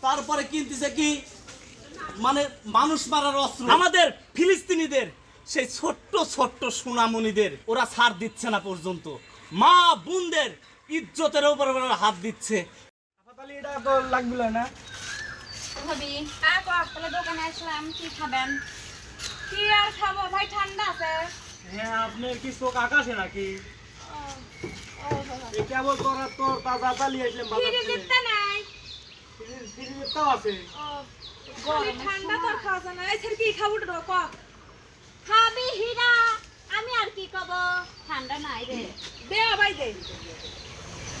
তারপরে কিনতেছে কি? মানে মানুষ মারার অস্ত্র। আমাদের ফিলিস্তিনিদের, সেই ছোট্ট ছোট্ট সোনামণিদের ওরা ছাড় দিচ্ছে না পর্যন্ত। মা বোনদের ইজ্জতের উপর হাত দিচ্ছে। এটা তো লাগবে না। ভাবি। হ্যাঁ তাহলে দোকানে আসলাম কি খাবেন? কি আর খাব? ভাই ঠান্ডা আছে। হ্যাঁ আপনার কি চোখ আকাশে নাকি? কেবল তোরা তাজা আসলাম বাজার নাই। ফ্রিজেরটাও আছে। ঠান্ডা তোর খাওয়া যায় না। এই কি খাব তো ক? খাবি হীরা। আমি আর কি কব ঠান্ডা নাই রে। দে ভাই দে।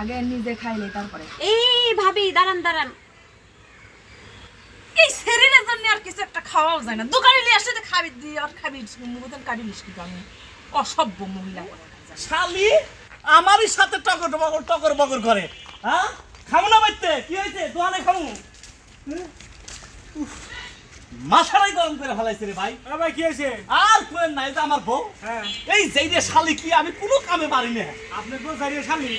আগে নিজে খাইলে তারপরে। এই ভাবি দাঁড়ান দাঁড়ান। এই শরীরের জন্য আর কিছু একটা খাওয়াও যায় না। দোকানে নিয়ে আসলে তো খাবি দিয়ে আর খাবি মুখেন কাটি নিস কিন্তু আমি। অসভ্য মহিলা। শালি আমারই সাথে টকর বগর টকর বগর করে হ্যাঁ? খামু না বাইতে কি হয়েছে? দোয়ানে খামু? উফ, মাথাটাই গরম করে ফেলাইছে রে ভাই। ভাই কি হয়েছে? আর কোয়েন নাই যে আমার বউ। হ্যাঁ। এই যেই যে শালি কি আমি কোনো কামে পারি না। আপনি সারিয়ে শালি?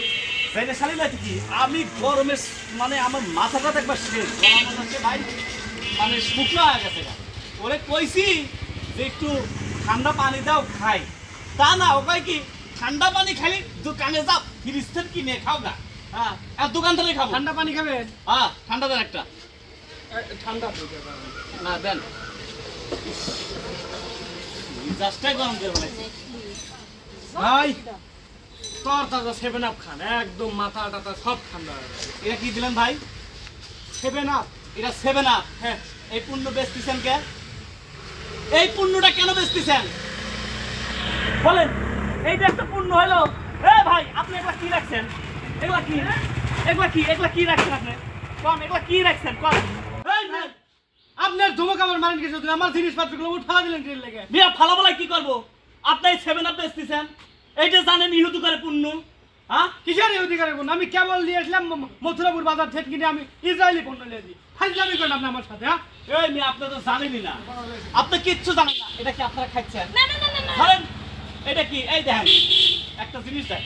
যেই যে শালি লাগে কি? আমি গরমে মানে আমার মাথাটা একবার শেষ গরম হচ্ছে ভাই মানে শুকনো হয়ে গেছে ওরে কইছি যে একটু ঠান্ডা পানি দাও খাই। তা না ও কয় কি ঠান্ডা পানি খালি দোকানে যাও ফ্রিজ থেকে কিনে খাও না হ্যাঁ আর দোকান থেকে খাব। ঠান্ডা পানি খাবেন হ্যাঁ ঠান্ডা দেন একটা ঠান্ডা না দেন। মিজাজটাই গরম করে ভাই তোর তাজা সেভেন আপ খান একদম মাথা টাথা সব ঠান্ডা এটা কি দিলেন ভাই? সেভেন আপ এটা সেভেন আপ হ্যাঁ। এই পণ্য বেচতেছেন কে? এই পণ্যটা কেন বেচতেছেন? বলেন এইটা একটা পণ্য হলো। এ ভাই আপনি এগুলা কি রাখছেন? এগুলা কি? এগুলা কি? এগুলা কি রাখছেন আপনি? কম এগুলা কি রাখছেন? কম। এই ভাই আপনার ধমক আমার মারেন কিছু আমার জিনিসপত্রগুলো উঠ ফেলা দিলেন ট্রেন লেগে। মিয়া ফালাবালাই কি করব? আপনি সেভেন আপ বেচতেছেন? এইটা জানেন ইহুদু করে পণ্য? হ্যাঁ কিসের এই অধিকারের পণ্য? আমি কেবল নিয়ে আসলাম মথুরাপুর বাজার থেকে কিনে আমি ইসরায়েলি পণ্য নিয়ে দিই ফাইজলামি করেন আপনি আমার সাথে হ্যাঁ এই মিয়া আপনি তো জানেনই না। আপনি কিচ্ছু জানেন না। এটা কি আপনারা খাচ্ছেন না না না না না। ধরেন এটা কি? এই দেখেন একটা জিনিস দেখ।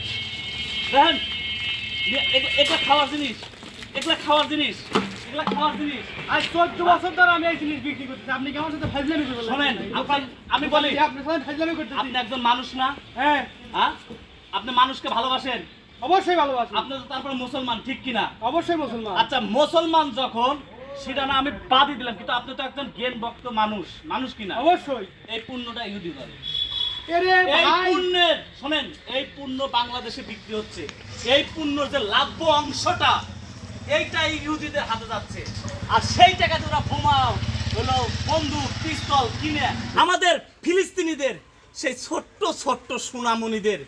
দেখেন এটা খাওয়ার জিনিস। এগুলা খাওয়ার জিনিস। এগুলা খাওয়ার জিনিস। আজ চোদ্দ বছর ধরে আমি এই জিনিস বিক্রি করতেছি। আপনি কেমন সাথে ফাইজলামি করবেন? শোনেন আমি বলি আপনি সাথে ফাইজলামি করতেছি। আপনি একজন মানুষ না। হ্যাঁ। হ্যাঁ? আপনি মানুষকে ভালোবাসেন? অবশ্যই ভালোবাসি। আপনি তো তারপরে মুসলমান ঠিক কিনা? অবশ্যই মুসলমান। আচ্ছা মুসলমান যখন সেটা না আমি বাদই দিলাম কিন্তু আপনি তো একজন জ্ঞান ভক্ত মানুষ। মানুষ কিনা? অবশ্যই। এই পুণ্যটা ইহুদি করে। এই পুণ্যের শোনেন এই পুণ্য বাংলাদেশে বিক্রি হচ্ছে। এই পুণ্যর যে লাভ্য অংশটা এইটা ইহুদিদের হাতে যাচ্ছে। আর সেই টাকাতে ওরা বোমা হলো বন্দুক পিস্তল কিনে আমাদের ফিলিস্তিনিদের সেই ছোট্ট ছোট্ট সোনামণিদের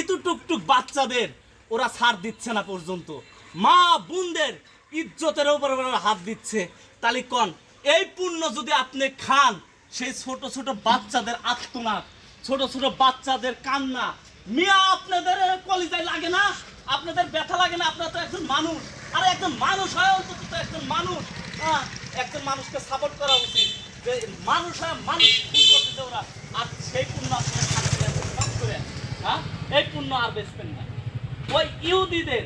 ইতু টুকটুক বাচ্চাদের ওরা ছাড় দিচ্ছে না পর্যন্ত। মা বোনদের ইজ্জতের ওরা হাত দিচ্ছে। তালিকন এই পুণ্য যদি আপনি খান, সেই ছোট ছোট বাচ্চাদের আত্মনাথ ছোট ছোট বাচ্চাদের কান্না, মিয়া আপনাদের কলিজায় লাগে না? আপনাদের ব্যথা লাগে না? আপনারা তো একজন মানুষ। আরে একজন মানুষ হয় অন্তত একজন মানুষ। হ্যাঁ একজন মানুষকে সাপোর্ট করা উচিত। যে মানুষ হয় মানুষ ভুল করতেছে ওরা আর সেই পুণ্য আপনারা করে হ্যাঁ? এই পুণ্য আর বেচবেন না। ওই ইহুদিদের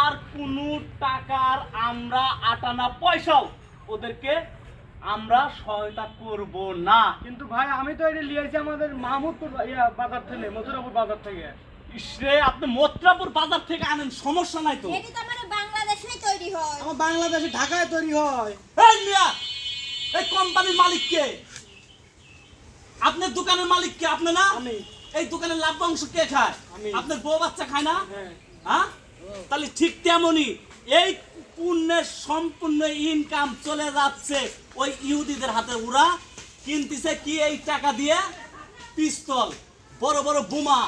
আর কোনো টাকার আমরা আটানা পয়সাও ওদেরকে আমরা সহায়তা করব না। কিন্তু ভাই আমি তো এটা লিয়েছি আমাদের মাহমুদপুর বাজার থেকে মথুরাপুর বাজার থেকে। ইসরে আপনি মত্রাপুর বাজার থেকে আনেন সমস্যা নাই তো। এটি তো মানে বাংলাদেশেই তৈরি হয়। আমার বাংলাদেশে ঢাকায় তৈরি হয়। এই মিয়া এই কোম্পানির মালিক কে? আপনার দোকানের মালিক কে? আপনি না? আমি। এই দোকানের লাভ অংশ কে খায়? আপনার বউ বাচ্চা খায় না? হ্যাঁ। হ্যাঁ? তাহলে ঠিক তেমনই এই পুণ্যের সম্পূর্ণ ইনকাম চলে যাচ্ছে ওই ইহুদিদের হাতে ওরা কিনতেছে কি এই টাকা দিয়ে? পিস্তল বড় বড় বোমা।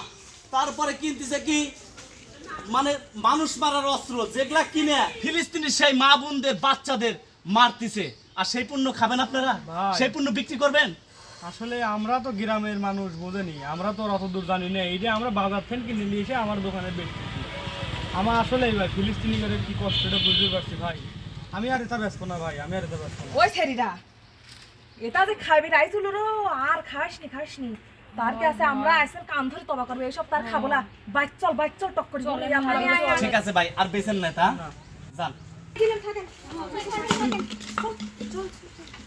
তারপরে কিনতেছে কি? মানে মানুষ মারার অস্ত্র যেগুলা কিনে ফিলিস্তিনি সেই মা বোনদের বাচ্চাদের মারতিছে। আর সেই পণ্য খাবেন আপনারা? সেই পণ্য বিক্রি করবেন? আসলে আমরা তো গ্রামের মানুষ বোঝেনি। আমরা তো অত দূর জানি না। এই যে আমরা বাজার থেকে কিনে নিয়ে এসে আমার দোকানে বেচতেছি। আমার আসলে ভাই ফিলিস্তিনি করে কি কষ্টটা বুঝতে পারছি ভাই। আমি আর এটা ব্যস্ত না ভাই আমি আর এটা ব্যস্ত না। ওই ছেড়িরা এটা যে খাইবি রাইছিল রো আর খাসনি খাসনি। তার কাছে আমরা আইসেন কান ধরে তবা করবে এইসব তার খাব না। বাচ্চল বাচ্চল টক করে বলে আমরা আয়, আয়, আয়। ঠিক আছে ভাই আর বেছেন না তা না। যান দিলেন থাকেন থাকেন, থাকেন। চল, চল, চল।